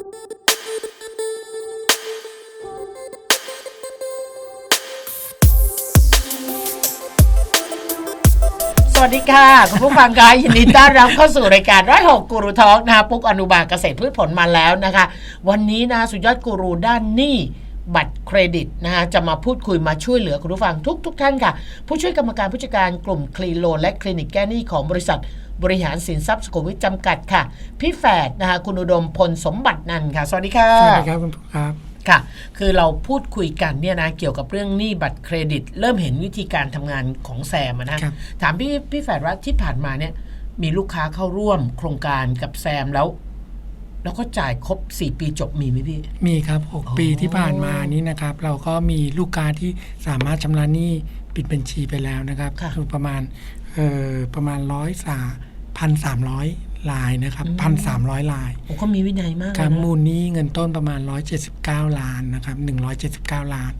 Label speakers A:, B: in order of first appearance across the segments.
A: สวัสดีค่ะ คุณผู้ฟังคะยินดีต้อนรับเข้าสู่รายการร้อยหกกูรูทอล์กนะคะปุ๊กอนุบาลเกษตรพืชผลมาแล้วนะคะ วันนี้นะสุดยอดกูรูด้านหนี้บัตรเครดิตนะคะจะมาพูดคุยมาช่วยเหลือคุณผู้ฟังทุกทุกท่านค่ะ ผู้ช่วยกรรมการผู้จัดการกลุ่มคลีโล และคลินิกแก้หนี้ของบริษัท บริหารสินทรัพย์สุขุมวิทจำกัดค่ะ พี่แฝดนะคะคุณอุดมพลสมบัตินันท์ค่ะ สวัสดีค่ะ
B: สวัสดีครับคุณปุ๊กครับ
A: ค่ะ คือเราพูดคุยกันเนี่ยนะเกี่ยวกับเรื่องหนี้บัตรเครดิต เริ่มเห็นวิธีการทำงานของแซมอะนะ
B: ครับ
A: ถามพี่พี่แฝดว่าที่ผ่านมาเนี่ยมีลูกค้าเข้าร่วมโครงการกับแซมแล้ว แล้วก็จ่ายครบ 4 ปีจบมีไหมพี่
B: มีครับ
A: อ๋อ
B: 6ปีที่ผ่านมานี้นะครับ เราก็มีลูกค้าที่สามารถชำระหนี้ปิดบัญชีไปแล้วนะครับ
A: ค่ะ
B: คือประมาณเอ่อประมาณร้อยสา พันสามร้อยลายนะครับ
A: อืม
B: พันสามร้อยลาย
A: โอ้ก็มีวินัยมาก
B: ครับ
A: เลยนะ
B: มูลหนี้เงินต้นประมาณ179ล้านนะครับ179ล้าน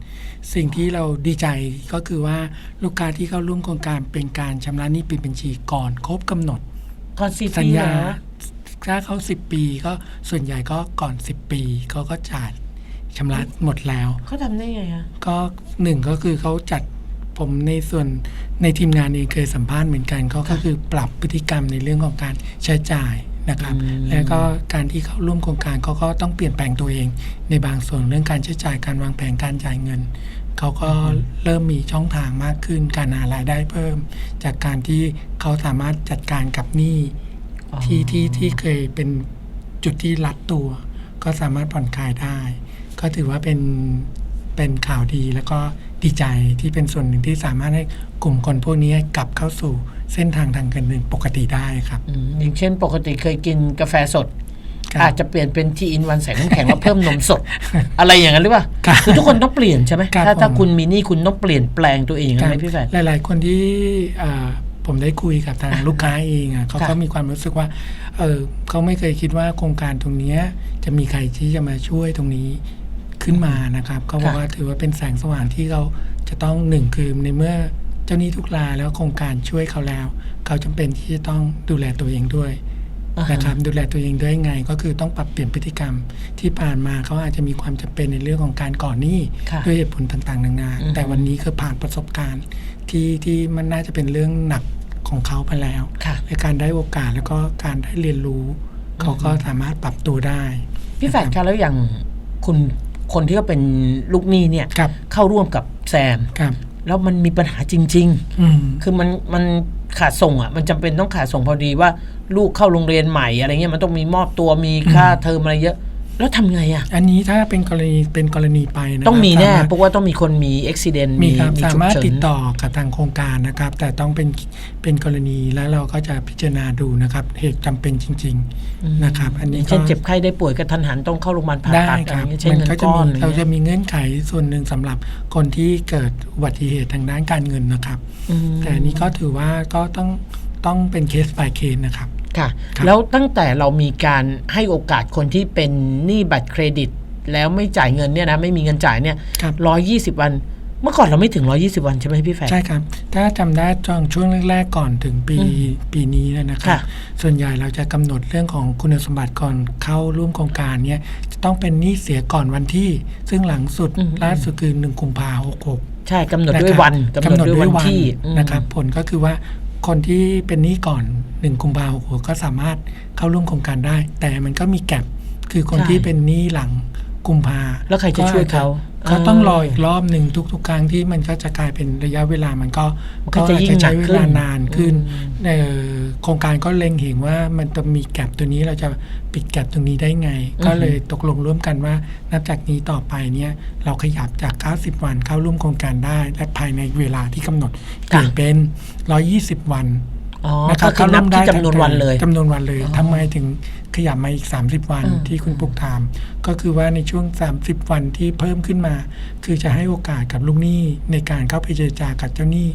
B: สิ่งที่เราดีใจก็คือว่าลูกค้าที่เข้าร่วมโครงการเป็นการชำระหนี้ปิดบัญชีก่อนครบกำหนด
A: ก่อนสี่
B: สัญ
A: ปี
B: ญา
A: เหรอ
B: ถ้าเขา10ปีก็ส่วนใหญ่ก็ก่อน10ปีเขาก็จ่ายชำระหมดแล้ว
A: เขาทำได้ไงอะ
B: ก็หนึ่งก็คือเขาจัด ผมในส่วนในทีมงานเองเคยสัมภาษณ์เหมือนกันเขาก็คือปรับพฤติกรรมในเรื่องของการใช้จ่ายนะครับ แล้วก็การที่เขาร่วมโครงการเขาก็ต้องเปลี่ยนแปลงตัวเอง ในบางส่วนเรื่องการใช้จ่ายการวางแผนการจ่ายเงินเขาก็เริ่มมีช่องทางมากขึ้น การหารายได้เพิ่ม จากการที่เขาสามารถจัดการกับหนี้
A: อ๋อ
B: ที่ที่ที่เคยเป็นจุดที่รัดตัว ก็สามารถผ่อนคลายได้ ก็ถือว่าเป็นเป็นข่าวดีแล้วก็ ดีใจที่เป็นส่วนหนึ่งที่สามารถให้กลุ่มคนพวกนี้กลับเข้าสู่เส้นทางทางการเงินปกติได้ครับ
A: อืมอย่างเช่น ปกติเคยกินกาแฟสด
B: ครับ
A: อาจจะเปลี่ยนเป็นทีอินวันใส่น้ำแข็งแล้วเพิ่มนมสด อะไรอย่างนั้นหรือเปล่า
B: ครับ
A: คือทุกคนต้องเปลี่ยนใช่ไหม
B: ครับ
A: ถ้าถ้า
B: ผม
A: คุณมีหนี่คุณต้องเปลี่ยนแปลงตัวเองใช่ไหมพี่แฝด
B: หลาย ๆ คนที่เอ่อผมได้คุยกับทางลูกค้าเองอะเขา
A: ค่ะ
B: ก็มีความรู้สึกว่า เออเขาไม่เคยคิดว่าโครงการตรงเนี้ยจะมีใครที่จะมาช่วยตรงนี้ ขึ้นมานะครับเขาบอกว่าถือว่าเป็นแสงสว่างที่เขาจะต้องหนึ่งคือในเมื่อเจ้าหนี้ทุกรายแล้วโครงการช่วยเขาแล้ว เขาจำเป็นที่จะต้องดูแลตัวเองด้วย
A: อ่าฮะ
B: นะครับดูแลตัวเองด้วยไง ก็คือต้องปรับเปลี่ยนพฤติกรรมที่ผ่านมาเขาอาจจะมีความจำเป็นในเรื่องของการก่อนหนี้
A: ค่ะ
B: ด้วยเหตุผลต่างๆนานา
A: อือฮึ
B: แต่วันนี้คือผ่านประสบการณ์ที่ที่มันน่าจะเป็นเรื่องหนักของเขาไปแล้ว
A: ค่ะ
B: และการได้โอกาสแล้วก็การได้เรียนรู้ เขาก็สามารถปรับตัวได้
A: พี่แฝดคะแล้วอย่างคุณ คนที่เขาเป็นลูกหนี้เนี่ย
B: ครับ
A: เข้าร่วมกับแซม
B: ครับ
A: แล้วมันมีปัญหาจริง
B: อืม
A: ๆคือมันมันขาดส่งอะ มันจำเป็นต้องขาดส่งพอดีว่า ลูกเข้าโรงเรียนใหม่อะไรเงี้ยมันต้องมีมอบตัวมีค่าเทอมอะไรเยอะ แล้วทำไงอะ
B: อันนี้ถ้าเป็นกรณีเป็นกรณีไปนะครับ
A: ต้องมีแน่
B: สาารถ
A: เพราะว่าต้องมีคนมีอุบิเหตุ
B: มี
A: มี
B: ครับ
A: มี
B: สา
A: ฉุก
B: มารถ
A: เฉิน
B: ติดต่อกับทางโครงการนะครับ แต่ต้องเป็นเป็นกรณีแล้วเราก็จะพิจารณาดูนะครับ เหตุจำเป็นจริง ๆนะครับ อัน
A: อ
B: นี้
A: ย่าง
B: ก็
A: เช่นเจ็บไข้ได้ป่วยกระทันหันต้องเข้าโรงพยาบาลผ่า
B: ได้
A: ตัด
B: ค
A: อะไร
B: รับ
A: เงี้ยใช้
B: มัน
A: เงิน
B: ก็จะ
A: ก้อ
B: มี
A: นอะไร
B: เราจะ
A: เงี้ย
B: มีเงื่อนไขส่วนหนึ่งสำหรับคนที่เกิดอุบัติเหตุทางด้านการเงินนะครับ
A: อืม
B: แต่อันนี้ก็ถือว่าก็ต้องต้องเป็นเคส by เคสนะครับ
A: ค่ะ
B: ครับ
A: แล้วตั้งแต่เรามีการให้โอกาสคนที่เป็นหนี้บัตรเครดิต แล้วไม่จ่ายเงินเนี่ยนะไม่มีเงินจ่ายเนี่ย
B: ครับ
A: ร้อยยี่สิบวัน เมื่อก่อนเราไม่ถึงร้อยี่สิบวันใช่ไหมพี่แฟน
B: ใช่ครับ ถ้าจำได้ตอนช่วงแรกๆก่อนถึงปี
A: อืม
B: ปีนี้เนยนะครับ
A: ค่ะ
B: ส่วนใหญ่เราจะกำหนดเรื่องของคุณสมบัติก่อนเข้าร่วมโครงการเนี่ยจะต้องเป็นหนี้เสียก่อนวันที่ ซึ่งหลังสุด
A: อืม
B: ล่าสุดคือหนึ่งกุมภาหกหก
A: ใช่กำหนดด้วยวันกำหนดด้วยวันที่อืม
B: นะครับผลก็คือว่า คนที่เป็นหนี้ก่อนหนึ่งกุมภาพันธ์ก็สามารถเข้าร่วมโครงการได้ แต่มันก็มีแกลบคือคน
A: ใช่
B: ที่เป็นหนี้หลังกุมภา
A: แล้วใครจะช่วยเขา
B: ก็ต้องรอ
A: เอออี
B: อีกรอบหนึ่งทุก ๆ ครั้งที่มันก็จะกลายเป็นระยะเวลามันก็
A: มันก็จะยิ่ง
B: อาจใช้
A: หนั
B: เว
A: กขึ้น
B: ลานานขึ้น
A: อืม
B: เอ่อโครงการก็เล็งเห็นว่ามันจะมีแกลบตัวนี้เราจะปิดแกลบตรงนี้ได้ไง ก็เลยตกลงร่วมกันว่า นับจากนี้ต่อไปเนี่ยเราขยับจาก 90 วันเข้าร่วมโครงการได้ และภายในเวลาที่กำหนดเปลี่ยนเป็น 120 วัน
A: อ๋อ
B: นะค
A: ก็
B: รับ
A: คือนับที่จำนวนวันเลย
B: จำนวนวันเลย
A: อ๋อ
B: ทำไมถึงขยับมาอีก 30 วัน
A: อืม
B: ที่คุณปุ๊กถาม ก็คือว่าในช่วง 30 วันที่เพิ่มขึ้นมา คือจะให้โอกาสกับลูกหนี้ในการเข้าไปเจรจากับเจ้าหนี้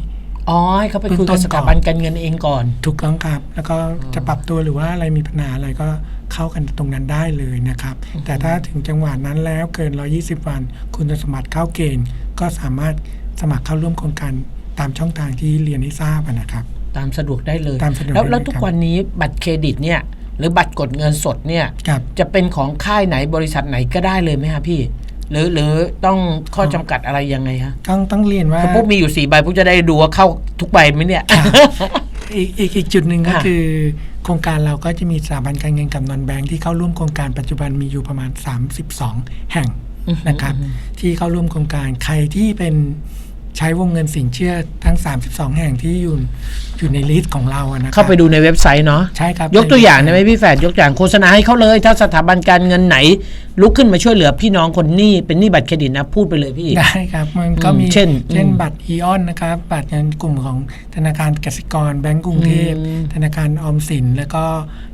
A: อ๋อให้เขาไปคุย
B: เบื้องต้
A: กับ
B: น
A: สถาบันการเงินเองก่อน
B: ถูกต้องครับ แล้วก็จะปรับตัวหรือว่าอะไรมีปัญหาอะไรก็เข้ากันตรงนั้นได้เลยนะครับ แต่ถ้าถึงจังหวะนั้นแล้วเกิน 120 วัน คุณสมบัติเข้าเกณฑ์ ก็สามารถสมัครเข้าร่วมโครงการตามช่องทางที่เรียนให้ทราบอะนะครับ
A: ตามสะดวกได้เลย
B: ตามสะดวก
A: แล้ว
B: ได้เลย
A: แล้วทุก
B: ครับ
A: วันนี้บัตรเครดิตเนี่ยหรือบัตรกดเงินสดเนี่ย
B: ครับ
A: จะเป็นของค่ายไหนบริษัทไหนก็ได้เลยไหมฮะพี่ หรือหรือต้องข้อจำกัดอะไรยังไงฮะ
B: ต้องต้องเรียนว่า
A: คือพวกมีอยู่สี่ใบพวกจะได้ดูว่าเข้าทุกใบไหมเนี่ย
B: อีกอีกอีกจุดหนึ่งก็
A: ค่ะ
B: คือ โครงการเราก็จะมีสถาบันการเงินกับนอนแบงค์ที่เข้าร่วมโครงการปัจจุบันมีอยู่ประมาณ 32 แห่งนะครับ ที่เข้าร่วมโครงการใครที่เป็น ใช้วงเงินสินเชื่อทั้ง 32 แห่งที่อยู่อยู่ในลิสต์ของเราอะนะครับ
A: เข้าไปดูในเว็บไซต์เนาะ
B: ใช่ครับ
A: ยกตัวอย่างได้ไหมพี่แฝดยกตัวอย่างโฆษณาให้เขาเลย ถ้าสถาบันการเงินไหน ลุกขึ้นมาช่วยเหลือพี่น้องคนหนี้เป็นหนี้บัตรเครดิตนะ พูดไปเลยพี่
B: ได้ครับมันก็มี
A: อืมเช่น
B: เช่น
A: อืม
B: บัตรอีออนนะครับ บัตรเงินกลุ่มของธนาคารกสิกรแบงก์กรุงเทพ
A: อืม
B: ธนาคารออมสินแล้วก็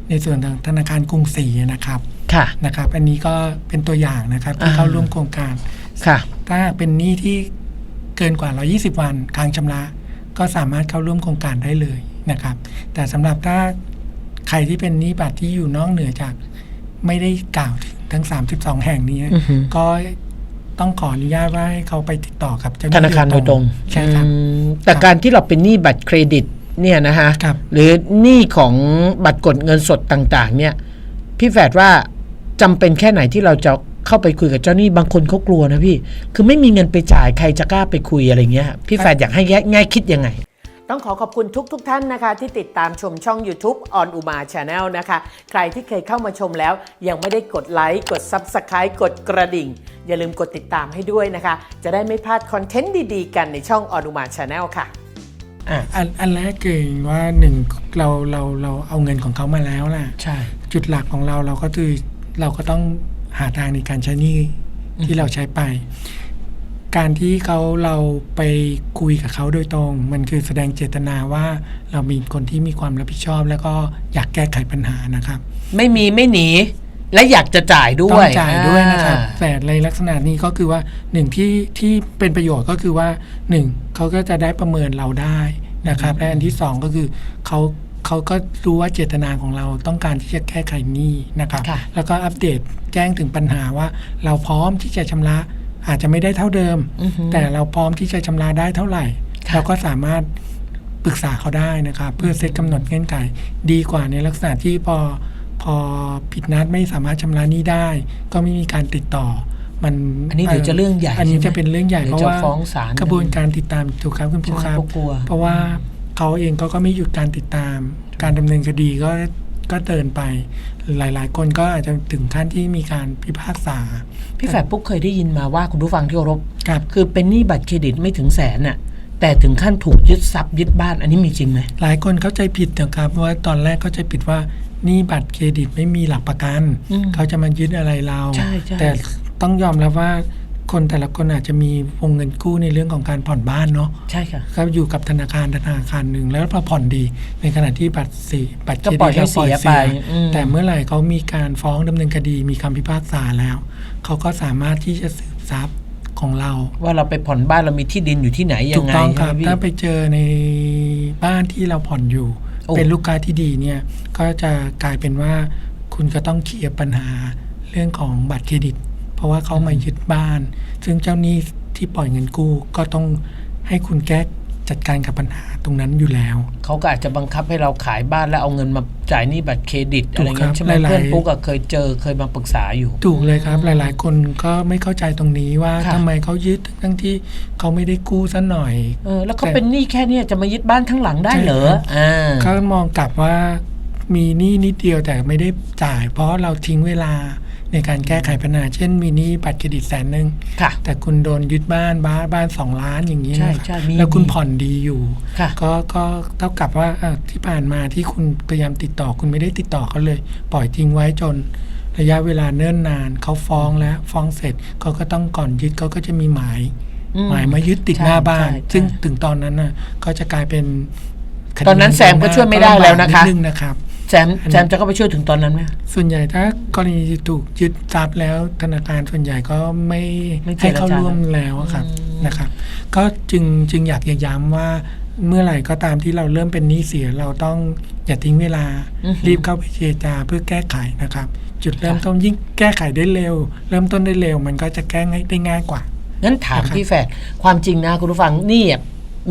B: ในส่วนของธนาคารกรุงศรีนะครับ
A: ค่ะ
B: นะครับ อันนี้ก็เป็นตัวอย่างนะครับที่
A: อ่า
B: เข้าร่วมโครงการ
A: ค่ะ
B: ถ้าเป็นหนี้ที่เกินกว่า 120 วันค้างชำระ ก็สามารถเข้าร่วมโครงการได้เลยนะครับ แต่สำหรับถ้าใครที่เป็นหนี้บัตรที่อยู่นอกเหนือจากไม่ได้กล่าวถึงทั้ง 32 แห่งนี้
A: อือฮึ
B: ก็ต้องขออนุญาตว่าให้เขาไปติดต่อกับเจ้าห
A: ธ
B: น้า
A: นา
B: ที่
A: คารโดยตรง
B: ใช่ครับ
A: อืมแต่
B: ครับ
A: การที่เราเป็นหนี้บัตรเครดิตเนี่ยนะฮะ
B: ครับ
A: หรือหนี้ของบัตรกดเงินสดต่าง ๆ เนี่ย พี่แฝดว่าจำเป็นแค่ไหนที่เราจะ เข้าไปคุยกับเจ้าหนี้บางคนเขากลัวนะพี่ คือไม่มีเงินไปจ่ายใครจะกล้าไปคุยอะไรเงี้ย พี่แฝดอยากให้แง่ง่ายคิดยังไง ต้องขอขอบคุณทุกทท่านนะคะ ที่ติดตามชมช่อง YouTube on Uma Channel นะคะ ใครที่เคยเข้ามาชมแล้ว ยังไม่ได้กดไลค์กด Subscribe กดกระดิ่ง อย่าลืมกดติดตามให้ด้วยนะคะ จะได้ไม่พลาดคอนเทนต์ดีๆ กันในช่อง on Uma Channel ค่ะอะ
B: อันอันแรกคือว่าหนึ่งเราเราเราเอาเงินของเขามาแล้วล่ะ
A: ใช่
B: จุดหลักของเราเราก็คือเราก็ต้อง หาทางในการใช้หนี้ที่เราใช้ไป การที่เขาเราไปคุยกับเขาโดยตรง มันคือแสดงเจตนาว่าเรามีคนที่มีความรับผิดชอบ แล้วก็อยากแก้ไขปัญหานะครับ
A: ไม่มีไม่หนี และอยากจะจ่ายด้
B: ต้
A: ว
B: อยงจ่ายด้วยนะครับ
A: อ่า
B: แต่ในลักษณะนี้ก็คือว่าหนึ่งที่ที่เป็นประโยชน์ก็คือว่าหนึ่งเขาก็จะได้ประเมินเราได้นะครับและอันที่สองก็คือเขา เขาก็รู้ว่าเจตนาของเราต้องการที่จะแก้ไขหนี้นะครับ
A: ค่ะ
B: แล้วก็อัปเดตแจ้งถึงปัญหาว่า เราพร้อมที่จะชำระอาจจะไม่ได้เท่าเดิม
A: อือฮึ
B: แต่เราพร้อมที่จะชำระได้เท่าไหร่
A: ค่ะ
B: เราก็สามารถปรึกษาเขาได้นะครับ เพื่อเซตกำหนดเงื่อนไขดีกว่าในลักษณะที่พอพอผิดนัดไม่สามารถชำระหนี้ได้ ก็ไม่มีการติดต่อมัน
A: อันนี้เดี๋ยวจะเรื่องใหญ่
B: อันนี้
A: ใช่ไหม
B: จะเป็นเรื่องใหญ่
A: เดี๋
B: เพ
A: ยว
B: ราะ
A: จะ
B: ว่า
A: ฟ้องศาล
B: กระบวนการติดตามถูกครับคุณผู้ครับ
A: ใช่เขากลัว
B: เพราะว่า เขาเองก็ก็ไม่หยุดการติดตาม การดำเนินคดีก็ก็เดินไปหลาย ๆ คนก็อาจจะถึงขั้นที่มีการพิพากษา
A: พี่แฝดปุ๊กเคยได้ยินมาว่าคุณผู้ฟังที่เคารพ
B: ครับ
A: คือเป็นหนี้บัตรเครดิตไม่ถึงแสนน่ะแต่ถึงขั้นถูกยึดทรัพย์ยึดบ้านอันนี้มีจริงไหม
B: หลายคนเข้าใจผิดนะครับเพราะว่าตอนแรกเข้าใจผิดว่านี่บัตรเครดิตไม่มีหลักประกัน
A: อืม
B: เขาจะมายึดอะไรเรา
A: ใช่ใช่
B: แต่ต้องยอมรับว่า คนแต่ละคนอาจจะมีวงเงินกู้ในเรื่องของการผ่อนบ้านเนาะ
A: ใช่ค่ะ
B: ก็อยู่กับธนาคารธนาคารหนึ่งแล้วพอผ่อนดี ในขณะที่บัตรสีบัตรเคร
A: ก็
B: ดิต
A: ปล่อยให้
B: ก็
A: เสียไปอืม
B: แต่เมื่อไหร่เขามีการฟ้องดำเนินคดีมีคำพิพากษาแล้วเขาก็สามารถที่จะสืบทรัพย์ของเรา
A: ว่าเราไปผ่อนบ้านเรามีที่ดินอยู่ที่ไหนยั
B: ถู
A: ง
B: ก
A: ไง
B: ต้องค
A: ใช่
B: รับ
A: ไหมพี่
B: ถ้าไปเจอในบ้านที่เราผ่อนอยู่
A: โอ้
B: เป็นลูกค้าที่ดีเนี่ย ก็จะกลายเป็นว่าคุณก็ต้องเคลียร์ปัญหาเรื่องของบัตรเครดิตเพ ราะว่าเขามายึดบ้าน ซึ่งเจ้าหนี้ที่ปล่อยเงินกู้ก็ต้องให้คุณแก้จัดการกับปัญหาตรงนั้นอยู่แล้ว
A: เขาก็อาจจะบังคับให้เราขายบ้านแล้วเอาเงินมาจ่ายหนี้บัตรเครดิต
B: ถู
A: อะไร
B: กครั
A: เงี้
B: บ
A: ยใช่ไหม
B: หลายๆ
A: เพื่อนปุ๊กอะเคยเจอเคยมาปรึกษาอยู่
B: ถูกเลยครับ หลาย ๆ คนก็ไม่เข้าใจตรงนี้ว่า
A: ค่ะ
B: ทำไมเขายึดทั้งที่เขาไม่ได้กู้ซะหน่อย
A: เออแล้วเขาเป็นหนี้แค่เนี้ยจะมายึดบ้านทั้งหลังได้เหรอ
B: ใช่ครับ
A: อ่า
B: เขามองกลับว่ามีหนี้นิดเดียวแต่ไม่ได้จ่าย เพราะเราทิ้งเวลา ในการแก้ไขปัญหา เช่นมีหนี้บัตรเครดิตแสนหนึ่ง
A: ค่ะ
B: แต่คุณโดนยึดบ้านบ้านบ้านสองล้านอย่างนี้
A: ใช่
B: นะครับ
A: ใช่มี
B: แล้วคุณ
A: มี
B: ผ่อนดีอยู่
A: ค่ะ
B: ก็ก็เท่ากับว่าอะที่ผ่านมาที่คุณพยายามติดต่อคุณไม่ได้ติดต่อเขาเลย ปล่อยทิ้งไว้จนระยะเวลาเนิ่นนานเขาฟ้องแล้วฟ้องเสร็จเขาก็ต้องก่อนยึดเขาก็จะมีหมาย
A: อืม
B: หมายมายึดติด
A: ใช่
B: หน้าบ้าน
A: ใช่
B: ซึ่ง
A: ใช่
B: ถึงตอนนั้นน่ะก็จะกลายเป็นคดี
A: ตอนนั้นแซมก็ช่วยไม่ได้แล้วนะคะ
B: ดนึงนะครับ
A: แซมแซมจะเข้าไปช่วยถึงตอนนั้นไหม
B: ส่วนใหญ่ถ้ากรณีถูกยึดทรัพย์แล้วธนาคารส่วนใหญ่ก็ไม่
A: ไม่เจรจา
B: ให้เข้าร่วมแล้วอะครับ
A: อืม
B: นะครับ ก็จึงจึงอยากจะย้ำว่าเมื่อไหร่ก็ตามที่เราเริ่มเป็นหนี้เสียเราต้องอย่าทิ้งเวลา
A: อือหือ
B: รีบเข้าไปเจรจาเพื่อแก้ไขนะครับ จุดเริ่มต้นยิ่งแก้ไขได้เร็ว เริ่มต้นได้เร็ว มันก็จะแก้ง่ายได้ง่ายกว่า
A: งั้นถาม
B: นะครับ
A: พี่แฝดความจริงนะคุณผู้ฟังหนี่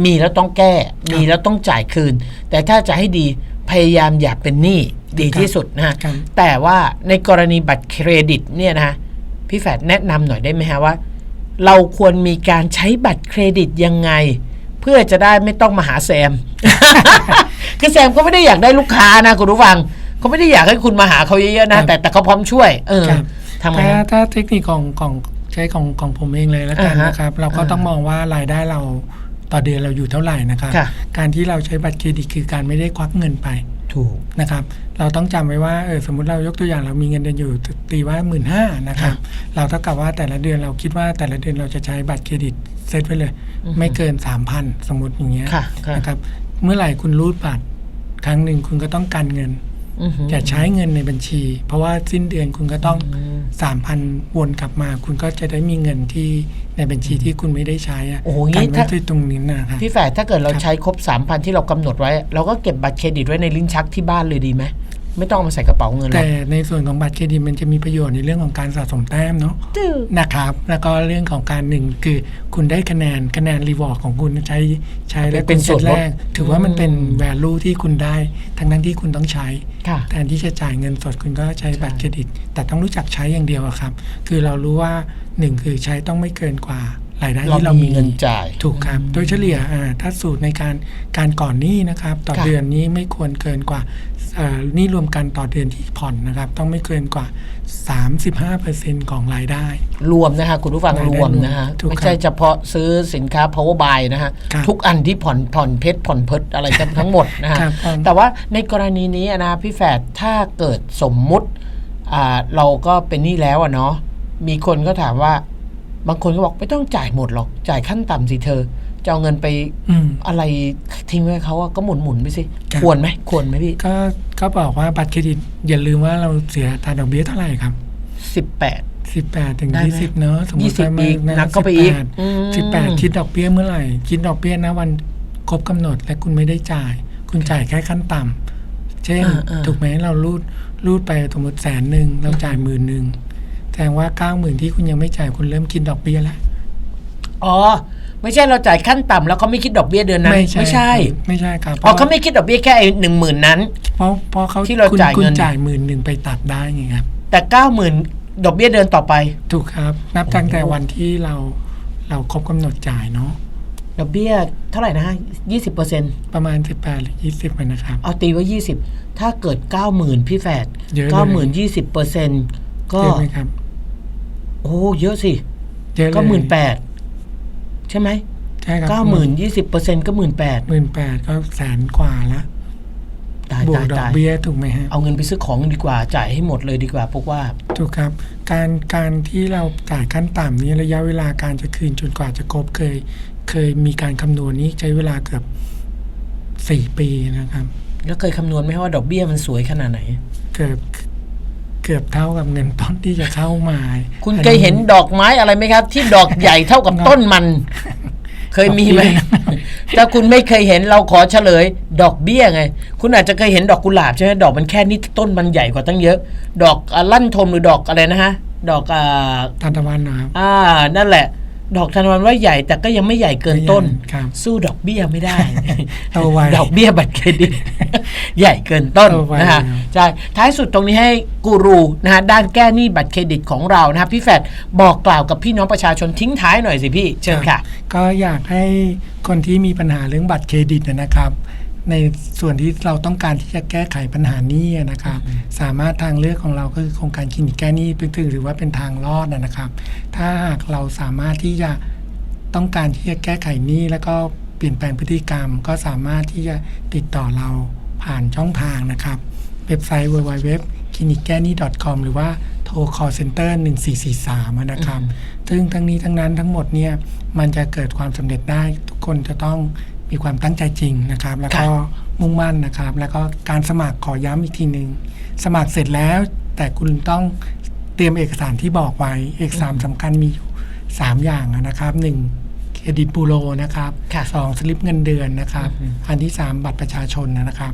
A: มีแล้วต้องแก้ มีแล้วต้องจ่ายคืน แต่ถ้าจะให้ดี พยายามอย่าเป็นหนี้ดีที่สุดนะฮะ
B: ครับ
A: แต่ว่าในกรณีบัตรเครดิตเนี่ยนะฮะพี่แฝดแนะนำหน่อยได้ไหมฮะว่า เราควรมีการใช้บัตรเครดิตยังไง เพื่อจะได้ไม่ต้องมาหาแซม คือแซมก็ไม่ได้อยากได้ลูกค้านะคุณผู้ฟังเขาไม่ได้อยากให้คุณมาหาเขาเยอะๆนะแต่แต่เขาพร้อมช่วย เออ
B: ครับ
A: ทำไง
B: ถ้า
A: ฮะ
B: ถ้าเทคนิคของของใช้ของของผมเองเลยแล้วกัน
A: อ่าฮะ
B: นะครับ เราก็
A: อ่า
B: ต้องมองว่ารายได้เรา ต่อเดือนเราอยู่เท่าไหร่นะครับ
A: ค่ะ
B: การที่เราใช้บัตรเครดิตคือการไม่ได้ควักเงินไป
A: ถูก
B: นะครับเราต้องจำไว้ว่าเออสมมุติเรายกตัวอย่างเรามีเงินเดือนอยู่ตีว่าหมื่นห้านะครับเราเท่ากับว่าแต่ละเดือนเราคิดว่าแต่ละเดือนเราจะใช้บัตรเครดิตเซตไว้เลย
A: อือฮึ
B: ไม่เกินสามพันสมมติอย่างเงี้ย
A: ค่ะค่ะ
B: นะครับเมื่อไหร่คุณรูดบัตรครั้งหนึ่งคุณก็ต้องการเงิน
A: อือหือ
B: อย่าใช้เงินในบัญชี เพราะว่าสิ้นเดือนคุณก็ต้อง
A: อืม
B: สามพันวนกลับมา คุณก็จะได้มีเงินที่ในบัญชีที่คุณไม่ได้ใช้อะ
A: โอ้โห
B: กัน
A: งี้
B: ไว้
A: ถ้า
B: ที่ตรงนี้นะครับ
A: พี่แฝดถ้าเกิดเรา
B: ครับ
A: ใช้ครบสามพันที่เรากำหนดไว้ เราก็เก็บบัตรเครดิตไว้ในลิ้นชักที่บ้านเลยดีไหม ไม่ต้องเอามาใส่กระเป๋าเงินหรอ
B: แต่
A: ก
B: ในส่วนของบัตรเครดิตมันจะมีประโยชน์ในเรื่องของการสะสมแต้มเนาะ
A: จื้อ
B: นะครับ แล้วก็เรื่องของการหนึ่งคือคุณได้คะแนนคะแนนรีวอร์ดของคุณใช้ใช้แล้ว
A: เป็น
B: คุณ
A: ส่วนลด
B: แรก ถือว่ามันเป็น
A: อืม
B: value ที่คุณได้ ทั้งนั้นที่คุณต้องใช้
A: ค่ะ
B: แทนที่จะจ่ายเงินสดคุณก็ใช้บัตรเครดิต แต่ต้องรู้จักใช้อย่างเดียวอะครับ คือเรารู้ว่าหนึ่งคือใช้ต้องไม่เกินกว่ารายได้
A: เรา
B: ที่เรา
A: มี
B: มี
A: เงินจ่าย
B: ถูกครับ โดยเฉลี่ยอ่าถ้าสูตรในการการก่อนหนี้นะครับ ต่อ
A: ค่ะ
B: เดือนนี้ไม่ควรเกินกว่าเอ่อห นี่รวมกันต่อเดือนที่ผ่อนนะครับ ต้องไม่เกินกว่า 35%ของรายได้
A: รวมนะคะคุณผู้ฟัง
B: รายได้
A: รวมนะคะ
B: ถูกครับ
A: ไม่ใช่เฉพาะซื้อสินค้า power buy นะฮะ
B: ครับ
A: ทุกอันที่ผ่อนผ่อนเพชรผ่อนเพิดอะไรกันทั้งหมดนะฮะ
B: ครับผม
A: แต่ว่าในกรณีนี้นะพี่แฝดถ้าเกิดสมมุติอ่าเราก็เป็นหนี้แล้วอะเนาะมีคนก็ถามว่าบางคนก็บอกไม่ต้องจ่ายหมดหรอกจ่ายขั้นต่ำสิเธอ จะเอาเงินไป
B: อืม
A: อะไรทิ้งไว้ให้เขาอะก็หมุนหมุนๆไปสิ
B: ครับ
A: ควรไหมควรไหมพี่
B: ก็ก็บอกว่าบัตรเครดิตอย่าลืมว่าเราเสียอัตราดอกเบี้ยเท่าไหร่ครับ
A: สิบแปด
B: 18ถึง
A: ได้ไหม
B: 20เนอะสมม
A: ยี่
B: ติ
A: สิบ
B: ว่า
A: อีก
B: มั
A: หนักเข้าไปอีกอืม
B: 18 18คิดดอกเบี้ยเมื่อไหร่ คิดดอกเบี้ยนะวันครบกำหนดและคุณไม่ได้จ่าย คุณจ่ายแค่ขั้นต่ำเช่น
A: อ่าอ่า
B: ถูกไหมเรารูดรูดไปสมมติแสนหนึ่งเราจ่ายหมื่นหนึ่งแสดงว่าเก้าหมื่นที่คุณยังไม่จ่ายคุณเริ่มคิดดอกเบี้ยแล้ว
A: อ๋อ ไม่ใช่เราจ่ายขั้นต่ำแล้วเขาไม่คิดดอกเบี้ยเดือนนั้น ไม่ใช่
B: ครับไม่ใช่ครับ
A: อ๋อเขาไม่คิดดอกเบี้ยแค่ไอ้หนึ่งหมื่นนั้น
B: เพราะเพราะเขา
A: ที่เรา
B: คุณ
A: จ่าย
B: คุณ
A: เงิน
B: จ่ายหมื่นหนึ่งไปตัดได้ไงครับ
A: แต่เก้าหมื่นดอกเบี้ยเดือนต่อไป
B: ถูกครับ นับตั้งแต่วันที่เราเราครบกำหนดจ่ายเนาะ
A: ดอกเบี้ยเท่าไหร่นะฮะยี่สิบเปอร์เซ็นต์
B: ประมาณ18หรือ20อะนะครับ
A: เอาตีว่ายี่สิบถ้าเกิดเก้าหมื่นพี่แฝด
B: เยอะเลย
A: เก้าหมื่นยี่สิบเปอร์เซ็นต์ก็
B: เยอะไหมครับ
A: โอ้เยอะสิ
B: เยอะเลย
A: ก็หมื่นแปด ใช่ไหม
B: ใช่ครับ
A: เก้าหมื่นยี่สิบเปอร์เซ็นต์ก็หมื่นแปด
B: หมื่นแปดก็แสนกว่าละ
A: ตาย
B: บวก
A: ตาย
B: ดอก
A: ตาย
B: เบี้ยถูกไหมฮะ
A: เอาเงินไปซื้อของดีกว่าจ่ายให้หมดเลยดีกว่าพวกว่า
B: ถูกครับ การการที่เราจ่ายขั้นต่ำนี้ระยะเวลาการจะคืนจนกว่าจะครบเคย เคยมีการคำนวณนี้ใช้เวลาเกือบสี่ปีนะครับ
A: แล้วเคยคำนวณไหมว่าดอกเบี้ยมันสวยขนาดไหน
B: เกือบ เกือบเท่ากับเงินต้นที่จะเข้ามา
A: คุณ
B: อั
A: เคยเห็นดอกไม้อะไรไหมครับ ที่ดอกใหญ่เท่ากับต้นมัน เคยมีไหมถ้าคุณไม่เคยเห็นเราขอเฉลย ดอกเบี้ยไง คุณอาจจะเคยเห็นดอกกุหลาบใช่ไหมดอกมันแค่นี้ต้นมันใหญ่กว่าตั้งเยอะ ดอกอะลั่นทมหรือดอกอะไรนะฮะ ดอกอ่า
B: ทานตะวันนะครับ
A: อ่า นั่นแหละ ดอกทานตะวันว่าใหญ่แต่ก็ยังไม่ใหญ่เกินต้น
B: ครับ
A: สู้ดอกเบี้ยไม่ได้
B: โตไว
A: ดอกเบี้ยบัตรเครดิต ใหญ่เกินต้น
B: โตไว
A: นะฮะ
B: ครับ
A: ใช่ท้ายสุดตรงนี้ให้กูรูนะฮะด้านแก้หนี้บัตรเครดิตของเรานะฮะพี่แฟดบอกกล่าวกับพี่น้องประชาชนทิ้งท้ายหน่อยสิพี่เชิญค่ะ
B: ก็อยากให้คนที่มีปัญหาเรื่องบัตรเครดิตนะครับ ในส่วนที่เราต้องการที่จะแก้ไขปัญหานี้นะครับ สามารถทางเลือกของเราก็คือโครงการคลินิกแก้หนี้เป็นถือว่าเป็นทางรอดนะครับ ถ้าหากเราสามารถที่จะต้องการที่จะแก้ไขหนี้แล้วก็เปลี่ยนแปลงพฤติกรรม ก็สามารถที่จะติดต่อเราผ่านช่องทางนะครับ เว็บไซต์ www c l i n i c g a n i com หรือว่าโทร call center 1443อะนะครับ ซึ่งทั้งนี้ทั้งนั้นทั้งหมดเนี่ยมันจะเกิดความสำเร็จได้ทุกคนจะต้อง มีความตั้งใจจริงนะครับ แล้วก็มุ่งมั่นนะครับ แล้วก็การสมัครขอย้ำอีกทีหนึ่งสมัครเสร็จแล้ว แต่คุณต้องเตรียมเอกสารที่บอกไว้ เอกสารสำคัญมีอยู่สามอย่างอะนะครับหนึ่งเครดิตบูโรนะครับ
A: ค่ะ
B: สองสลิปเงินเดือนนะครับ
A: อือฮึ
B: อันที่สามบัตรประชาชนนะครับ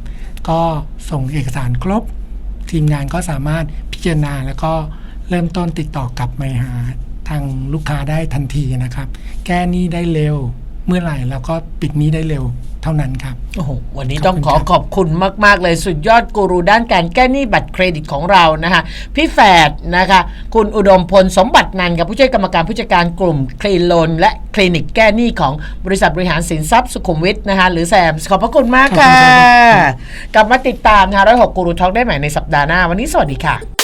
B: ก็ส่งเอกสารครบ ทีมงานก็สามารถพิจารณาแล้วก็เริ่มต้นติดต่อกลับมาหาทางลูกค้าได้ทันทีนะครับ แก้หนี้ได้เร็ว เมื่อไหร่แล้วก็ปิดหนี้ได้เร็วเท่านั้นครับ
A: โอ้โห วันนี้
B: ขอบคุณ
A: ต้องขอ
B: ครับ
A: ขอบคุณมาก ๆ เลยสุดยอดกูรูด้านการแก้หนี้บัตรเครดิตของเรานะคะพี่แฝดนะคะ คุณอุดมพลสมบัตินันท์กับผู้ช่วยกรรมการผู้จัดการกลุ่มคลีนโลนและคลินิกแก้หนี้ของบริษัทบริหารสินทรัพย์สุขุมวิทนะคะหรือแซมขอบพระคุณมากค่ะ
B: ขอบคุณครับ
A: กลับมาติดตามนะคะร้อยหกกูรูทอกได้ใหม่ในสัปดาห์หน้า วันนี้สวัสดีค่ะ